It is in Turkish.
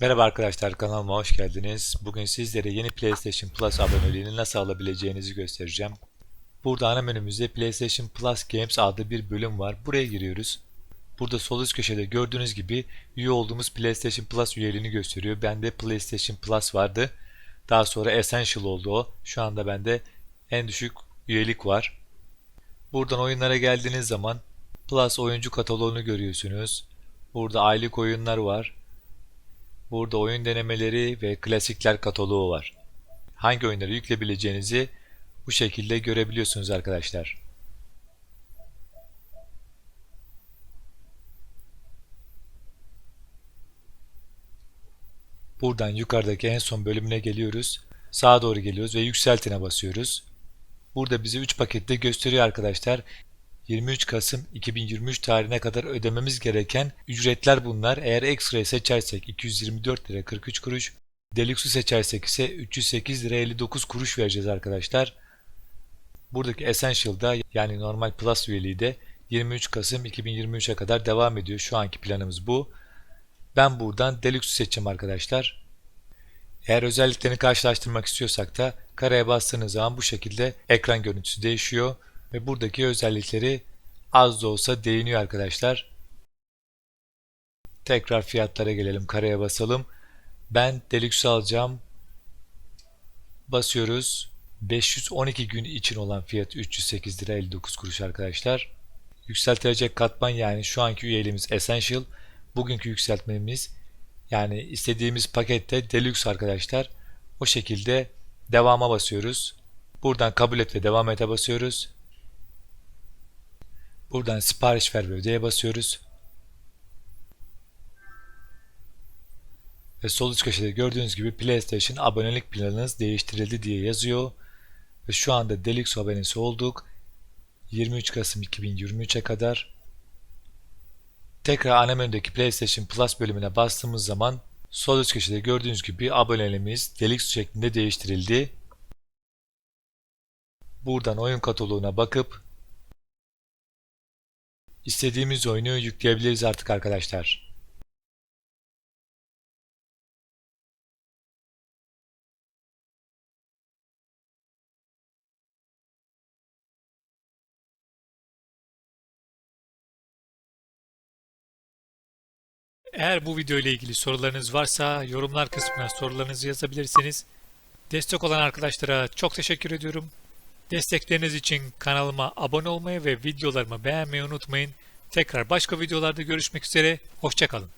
Merhaba arkadaşlar kanalıma hoş geldiniz. Bugün sizlere yeni PlayStation Plus aboneliğini nasıl alabileceğinizi göstereceğim. Burada ana menümüzde PlayStation Plus Games adlı bir bölüm var. Buraya giriyoruz. Burada sol üst köşede gördüğünüz gibi üye olduğumuz PlayStation Plus üyeliğini gösteriyor. Bende PlayStation Plus vardı. Daha sonra Essential oldu o. Şu anda bende en düşük üyelik var. Buradan oyunlara geldiğiniz zaman Plus oyuncu kataloğunu görüyorsunuz. Burada aylık oyunlar var. Burada oyun denemeleri ve klasikler kataloğu var. Hangi oyunları yükleyebileceğinizi bu şekilde görebiliyorsunuz arkadaşlar. Buradan yukarıdaki en son bölümüne geliyoruz. Sağa doğru geliyoruz ve yükseltine basıyoruz. Burada bize 3 pakette gösteriyor arkadaşlar. 23 Kasım 2023 tarihine kadar ödememiz gereken ücretler bunlar. Eğer Extra'yı seçersek 224 lira 43 kuruş, Deluxe'u seçersek ise 308 lira 59 kuruş vereceğiz arkadaşlar. Buradaki Essential'da yani normal Plus üyeliği de 23 Kasım 2023'e kadar devam ediyor. Şu anki planımız bu. Ben buradan Deluxe'u seçeceğim arkadaşlar. Eğer özelliklerini karşılaştırmak istiyorsak da kareye bastığınız zaman bu şekilde ekran görüntüsü değişiyor ve buradaki özellikleri az da olsa değiniyor arkadaşlar. Tekrar fiyatlara gelelim. Kareye basalım. Ben Deluxe alacağım. Basıyoruz. 512 gün için olan fiyat 308 lira 59 kuruş arkadaşlar. Yükseltilecek katman yani şu anki üyeliğimiz Essential. Bugünkü yükseltmemiz yani istediğimiz pakette Deluxe arkadaşlar. O şekilde devama basıyoruz. Buradan kabul et ve devam ete basıyoruz. Buradan sipariş ver ve ödeye basıyoruz. Ve sol üst köşede gördüğünüz gibi PlayStation abonelik planınız değiştirildi diye yazıyor. Ve şu anda Deluxe abonesi olduk. 23 Kasım 2023'e kadar. Tekrar ana menüdeki PlayStation Plus bölümüne bastığımız zaman sol üst köşede gördüğünüz gibi aboneliğimiz Deluxe şeklinde değiştirildi. Buradan oyun kataloğuna bakıp istediğimiz oyunu yükleyebiliriz artık arkadaşlar. Eğer bu video ile ilgili sorularınız varsa yorumlar kısmına sorularınızı yazabilirsiniz. Destek olan arkadaşlara çok teşekkür ediyorum. Destekleriniz için kanalıma abone olmayı ve videolarımı beğenmeyi unutmayın. Tekrar başka videolarda görüşmek üzere. Hoşçakalın.